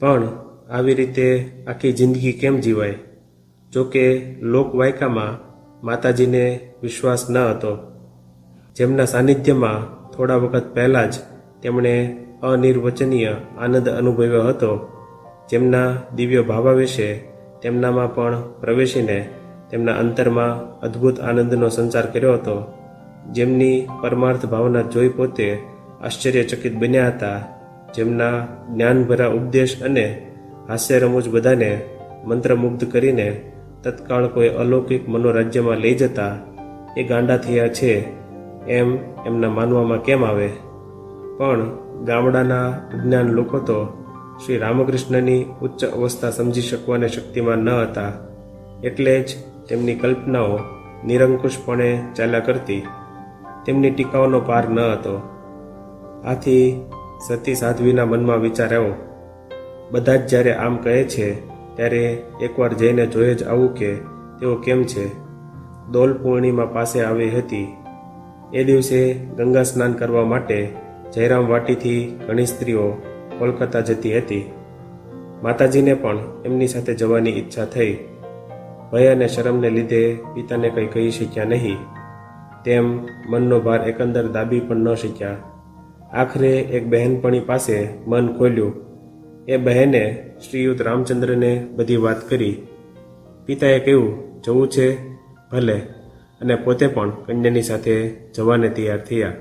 પણ આવી રીતે આખી જિંદગી કેમ જીવાય? જોકે લોકવાયકામાં માતાજીને વિશ્વાસ ન હતો. જેમના સાનિધ્યમાં થોડા વખત પહેલાં જ તેમણે અનિર્વચનીય આનંદ અનુભવ્યો હતો. જેમના દિવ્ય ભાવાવેશે તેમનામાં પણ પ્રવેશીને તેમના અંતરમાં અદ્ભુત આનંદનો સંચાર કર્યો હતો. જેમની પરમાર્થ ભાવના જોઈ પોતે આશ્ચર્યચકિત બન્યા હતા. જેમના જ્ઞાનભરા ઉપદેશ અને હાસ્ય રમૂજ બધાને મંત્રમુગ્ધ કરીને તત્કાળ કોઈ અલૌકિક મનોરાજ્યમાં લઈ જતા એ ગાંડા થયા છે એમ એમના માનવામાં કેમ આવે? પણ ગામડાના અજ્ઞાન લોકો તો શ્રી રામકૃષ્ણની ઉચ્ચ અવસ્થા સમજી શકવાને શક્તિમાં ન હતા. એટલે જ તેમની કલ્પનાઓ નિરંકુશપણે ચાલ્યા કરતી. તેમની ટીકાઓનો પાર ન હતો. આથી સતી સાધ્વીના મનમાં વિચાર આવ્યો. બધા જ જ્યારે આમ કહે છે, ત્યારે એકવાર જઈને જોઈએ જ આવું કે તેઓ કેમ છે? દોલ પૂર્ણિમા પાસે આવી હતી. એ દિવસે ગંગા સ્નાન કરવા માટે જયરામ વાટીથી ઘણી સ્ત્રીઓ કોલકાતા જતી હતી. માતાજીને પણ એમની સાથે જવાની ઈચ્છા થઈ. ભય અને શરમને લીધે પિતાને કંઈ કહી શક્યા નહીં. તેમ મનનો ભાર એકંદર દાબી પણ ન શક્યા. આખરે એક બહેનપણી પાસે મન ખોલ્યું. એ બહેને શ્રીયુત રામચંદ્રને બધી વાત કરી. પિતાએ કહ્યું, જવું છે, ભલે. અને પોતે પણ કન્યાની સાથે જવાને તૈયાર થયા.